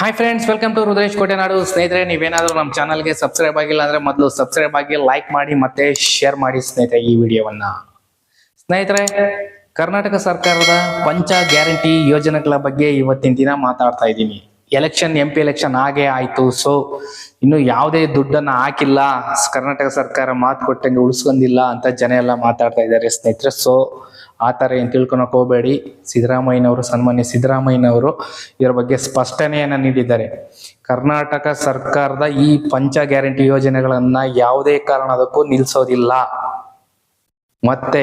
Hi friends welcome to Rudresh Kotenadu ಸ್ನೇಹಿತರೆ, ನೀವೇನಾದರೂ ನಮ್ಮ ಚಾನಲ್ಗೆ ಸಬ್ಸ್ಕ್ರೈಬ್ ಆಗಿಲ್ಲ ಅಂದರೆ ಮೊದಲು ಸಬ್ಸ್ಕ್ರೈಬ್ ಆಗಿ ಲೈಕ್ ಮಾಡಿ ಮತ್ತೆ ಶೇರ್ ಮಾಡಿ ಸ್ನೇಹಿತರೆ ಈ ವಿಡಿಯೋವನ್ನ. ಸ್ನೇಹಿತರೆ, ಕರ್ನಾಟಕ ಸರ್ಕಾರದ ಪಂಚ ಗ್ಯಾರಂಟಿ ಯೋಜನೆಗಳ ಬಗ್ಗೆ ಇವತ್ತಿನ ದಿನ ಮಾತಾಡ್ತಾ ಇದ್ದೀನಿ. ಎಲೆಕ್ಷನ್ ಎಂ ಪಿ ಎಲೆಕ್ಷನ್ ಆಗೇ ಆಯಿತು ಸೊ ಇನ್ನು ಯಾವುದೇ ದುಡ್ಡನ್ನ ಹಾಕಿಲ್ಲ, ಕರ್ನಾಟಕ ಸರ್ಕಾರ ಮಾತು ಕೊಟ್ಟಂಗೆ ಉಳಿಸ್ಕೊಂಡಿಲ್ಲ ಅಂತ ಜನ ಎಲ್ಲ ಮಾತಾಡ್ತಾ ಇದ್ದಾರೆ ಸ್ನೇಹಿತರೆ. ಸೊ ಆ ಥರ ಏನು ತಿಳ್ಕೊಳಕ್ ಹೋಗಬೇಡಿ. ಸಿದ್ದರಾಮಯ್ಯನವರು, ಸನ್ಮಾನ್ಯ ಸಿದ್ದರಾಮಯ್ಯನವರು ಇದರ ಬಗ್ಗೆ ಸ್ಪಷ್ಟನೆಯನ್ನು ನೀಡಿದ್ದಾರೆ. ಕರ್ನಾಟಕ ಸರ್ಕಾರದ ಈ ಪಂಚ ಗ್ಯಾರಂಟಿ ಯೋಜನೆಗಳನ್ನು ಯಾವುದೇ ಕಾರಣದಕ್ಕೂ ನಿಲ್ಲಿಸೋದಿಲ್ಲ ಮತ್ತೆ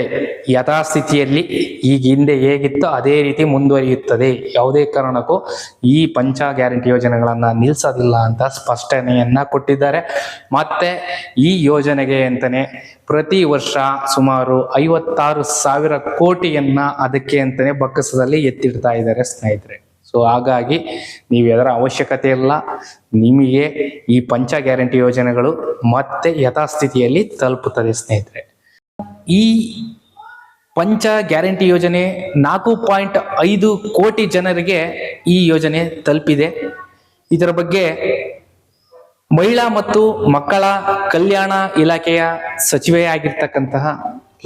ಯಥಾಸ್ಥಿತಿಯಲ್ಲಿ ಈಗ ಹಿಂದೆ ಹೇಗಿತ್ತೋ ಅದೇ ರೀತಿ ಮುಂದುವರಿಯುತ್ತದೆ. ಯಾವುದೇ ಕಾರಣಕ್ಕೂ ಈ ಪಂಚ ಗ್ಯಾರಂಟಿ ಯೋಜನೆಗಳನ್ನ ನಿಲ್ಲಿಸೋದಿಲ್ಲ ಅಂತ ಸ್ಪಷ್ಟನೆಯನ್ನ ಕೊಟ್ಟಿದ್ದಾರೆ. ಮತ್ತೆ ಈ ಯೋಜನೆಗೆ ಅಂತಾನೆ ಪ್ರತಿ ವರ್ಷ ಸುಮಾರು ಐವತ್ತಾರು ಸಾವಿರ ಕೋಟಿಯನ್ನ ಅದಕ್ಕೆ ಅಂತಾನೆ ಬಕ್ಕಸದಲ್ಲಿ ಎತ್ತಿಡ್ತಾ ಇದ್ದಾರೆ ಸ್ನೇಹಿತರೆ. ಸೊ ಹಾಗಾಗಿ ನೀವು ಅದರ ಅವಶ್ಯಕತೆ ಇಲ್ಲ, ನಿಮಗೆ ಈ ಪಂಚ ಗ್ಯಾರಂಟಿ ಯೋಜನೆಗಳು ಮತ್ತೆ ಯಥಾಸ್ಥಿತಿಯಲ್ಲಿ ತಲುಪುತ್ತದೆ ಸ್ನೇಹಿತರೆ. ಈ ಪಂಚ ಗ್ಯಾರಂಟಿ ಯೋಜನೆ ನಾಲ್ಕು ಪಾಯಿಂಟ್ ಐದು ಕೋಟಿ ಜನರಿಗೆ ಈ ಯೋಜನೆ ತಲುಪಿದೆ. ಇದರ ಬಗ್ಗೆ ಮಹಿಳಾ ಮತ್ತು ಮಕ್ಕಳ ಕಲ್ಯಾಣ ಇಲಾಖೆಯ ಸಚಿವೆ ಆಗಿರ್ತಕ್ಕಂತಹ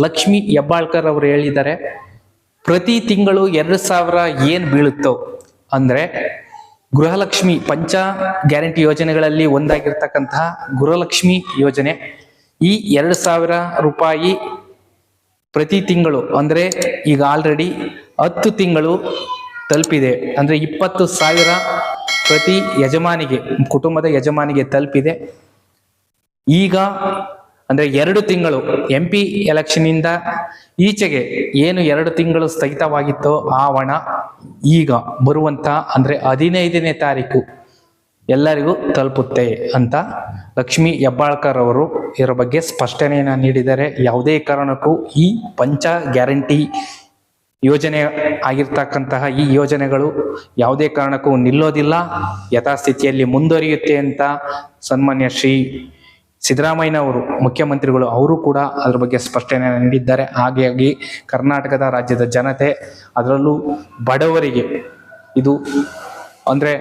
ಲಕ್ಷ್ಮಿ ಹೆಬ್ಬಾಳ್ಕರ್ ಅವರು ಹೇಳಿದ್ದಾರೆ, ಪ್ರತಿ ತಿಂಗಳು ಎರಡು ಸಾವಿರ ಏನು ಬೀಳುತ್ತೋ, ಅಂದರೆ ಗೃಹಲಕ್ಷ್ಮಿ ಪಂಚ ಗ್ಯಾರಂಟಿ ಯೋಜನೆಗಳಲ್ಲಿ ಒಂದಾಗಿರ್ತಕ್ಕಂತಹ ಗೃಹಲಕ್ಷ್ಮಿ ಯೋಜನೆ ಈ ಎರಡು ಸಾವಿರ ರೂಪಾಯಿ ಪ್ರತಿ ತಿಂಗಳು ಅಂದರೆ ಈಗ ಆಲ್ರೆಡಿ ಹತ್ತು ತಿಂಗಳು ತಲುಪಿದೆ. ಅಂದರೆ ಇಪ್ಪತ್ತು ಸಾವಿರ ಪ್ರತಿ ಯಜಮಾನಿಗೆ, ಕುಟುಂಬದ ಯಜಮಾನಿಗೆ ತಲುಪಿದೆ. ಈಗ ಅಂದರೆ ಎರಡು ತಿಂಗಳು ಎಂ ಪಿ ಎಲೆಕ್ಷನಿಂದ ಈಚೆಗೆ ಏನು ಎರಡು ತಿಂಗಳು ಸ್ಥಗಿತವಾಗಿತ್ತೋ ಆ ಹಣ ಈಗ ಬರುವಂಥ ಅಂದರೆ ಹದಿನೈದನೇ ತಾರೀಕು. ಎಲ್ಲರಿಗೂ ತಲುಪುತ್ತೆ ಅಂತ ಲಕ್ಷ್ಮಿ ಹೆಬ್ಬಾಳ್ಕರ್ ಅವರು ಇದರ ಬಗ್ಗೆ ಸ್ಪಷ್ಟನೆಯನ್ನು ನೀಡಿದ್ದಾರೆ. ಯಾವುದೇ ಕಾರಣಕ್ಕೂ ಈ ಪಂಚ ಗ್ಯಾರಂಟಿ ಯೋಜನೆ ಆಗಿರ್ತಕ್ಕಂತಹ ಈ ಯೋಜನೆಗಳು ಯಾವುದೇ ಕಾರಣಕ್ಕೂ ನಿಲ್ಲೋದಿಲ್ಲ. ಯಥಾಸ್ಥಿತಿಯಲ್ಲಿ ಮುಂದುವರಿಯುತ್ತೆ ಅಂತ ಸನ್ಮಾನ್ಯ ಶ್ರೀ ಸಿದ್ದರಾಮಯ್ಯನವರು, ಮುಖ್ಯಮಂತ್ರಿಗಳು ಅವರು ಕೂಡ ಅದರ ಬಗ್ಗೆ ಸ್ಪಷ್ಟನೆ ನೀಡಿದ್ದಾರೆ. ಹಾಗಾಗಿ ಕರ್ನಾಟಕದ ರಾಜ್ಯದ ಜನತೆ ಅದರಲ್ಲೂ ಬಡವರಿಗೆ ಇದು ಅಂದ್ರೆ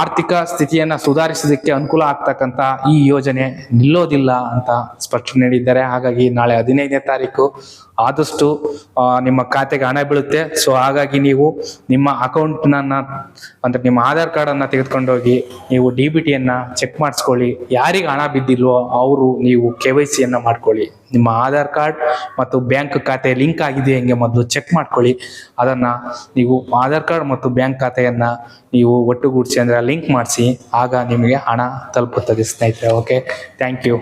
ಆರ್ಥಿಕ ಸ್ಥಿತಿಯನ್ನ ಸುಧಾರಿಸೋದಕ್ಕೆ ಅನುಕೂಲ ಆಗ್ತಕ್ಕಂತ ಈ ಯೋಜನೆ ನಿಲ್ಲೋದಿಲ್ಲ ಅಂತ ಸ್ಪಷ್ಟನೆ ನೀಡಿದ್ದಾರೆ. ಹಾಗಾಗಿ ನಾಳೆ ಹದಿನೈದನೇ ತಾರೀಕು ಆದಷ್ಟು ನಿಮ್ಮ ಖಾತೆಗೆ ಹಣ ಬೀಳುತ್ತೆ. ಸೊ ಹಾಗಾಗಿ ನೀವು ನಿಮ್ಮ ಅಕೌಂಟ್ನ ಅಂದ್ರೆ ನಿಮ್ಮ ಆಧಾರ್ ಕಾರ್ಡ್ ಅನ್ನ ತೆಗೆದುಕೊಂಡೋಗಿ ನೀವು ಡಿ ಬಿ ಟಿಯನ್ನ ಚೆಕ್ ಮಾಡಿಸ್ಕೊಳ್ಳಿ. ಯಾರಿಗೆ ಹಣ ಬಿದ್ದಿಲ್ವೋ ಅವರು ನೀವು ಕೆ ವೈ ಸಿಯನ್ನ ಮಾಡ್ಕೊಳ್ಳಿ. ನಿಮ್ಮ ಆಧಾರ್ ಕಾರ್ಡ್ ಮತ್ತು ಬ್ಯಾಂಕ್ ಖಾತೆ ಲಿಂಕ್ ಆಗಿದೆಯಾ ಹೆಂಗೆ ಮೊದಲು ಚೆಕ್ ಮಾಡ್ಕೊಳ್ಳಿ. ಅದನ್ನು ನೀವು ಆಧಾರ್ ಕಾರ್ಡ್ ಮತ್ತು ಬ್ಯಾಂಕ್ ಖಾತೆಯನ್ನು ನೀವು ಒಟ್ಟುಗೂಡಿಸಿ ಅಂದರೆ ಲಿಂಕ್ ಮಾಡಿಸಿ, ಆಗ ನಿಮಗೆ ಹಣ ತಲುಪುತ್ತದೆ ಸ್ನೇಹಿತರೆ ಓಕೆ ಥ್ಯಾಂಕ್ ಯು